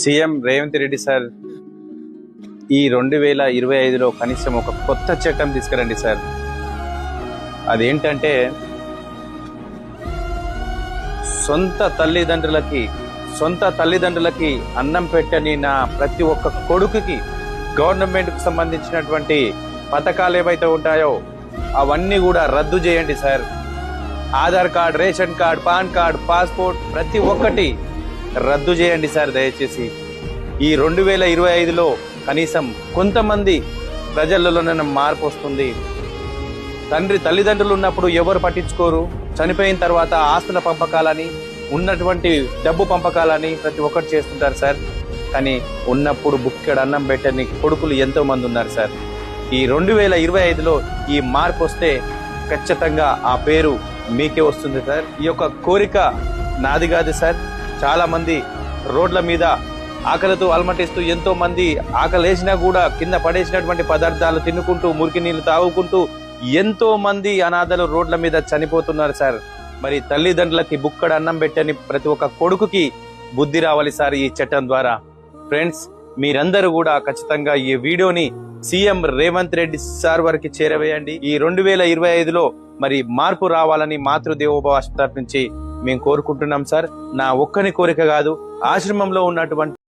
CM Revanth Reddy sir ఈ రెండు వేల ఇరవై ఐదులో కనీసం ఒక కొత్త చట్టం తీసుకురండి సార్. అదేంటంటే సొంత తల్లిదండ్రులకి సొంత తల్లిదండ్రులకి అన్నం పెట్టని నా ప్రతి ఒక్క కొడుకుకి గవర్నమెంట్కి సంబంధించినటువంటి పథకాలు ఏవైతే ఉంటాయో అవన్నీ కూడా రద్దు చేయండి sir. Aadhaar card ration card PAN card passport ప్రతి ఒక్కటి రద్దు చేయండి సార్ దయచేసి. ఈ రెండు వేల ఇరవై ఐదులో కనీసం కొంతమంది ప్రజలలోనైనా మార్పు వస్తుంది. తండ్రి తల్లిదండ్రులు ఉన్నప్పుడు ఎవరు పట్టించుకోరు? చనిపోయిన తర్వాత ఆస్తుల పంపకాలని ఉన్నటువంటి డబ్బు పంపకాలని ప్రతి ఒక్కటి చేస్తుంటారు సార్. కానీ ఉన్నప్పుడు బుక్కెడు అన్నం పెట్టని కొడుకులు ఎంతో మంది ఉన్నారు సార్. ఈ రెండు వేల ఇరవై ఐదులో ఈ మార్పు వస్తే ఖచ్చితంగా ఆ పేరు మీకే వస్తుంది సార్. ఈ యొక్క కోరిక నాది కాదు సార్. చాలా మంది రోడ్ల మీద ఆకలితో అలమటిస్తూ ఎంతో మంది ఆకలేసినా కూడా కింద పడేసినటువంటి పదార్థాలు తినుకుంటూ మురికి నీళ్ళు తాగుకుంటూ ఎంతో మంది అనాథలు రోడ్ల మీద చనిపోతున్నారు సార్. మరి తల్లిదండ్రులకి బుక్కడు అన్నం పెట్టని ప్రతి ఒక్క కొడుకుకి బుద్ధి రావాలి సార్ ఈ చట్టం ద్వారా. ఫ్రెండ్స్ మీరందరూ కూడా ఖచ్చితంగా ఈ వీడియోని సీఎం రేవంత్ రెడ్డి సార్ వారికి చేరవేయండి. ఈ రెండు వేల ఇరవై ఐదులో మరి మార్పు రావాలని మాతృదేవోభావ నుంచి మేము కోరుకుంటున్నాం సార్. నా ఒక్కని కోరిక కాదు ఆశ్రమంలో ఉన్నటువంటి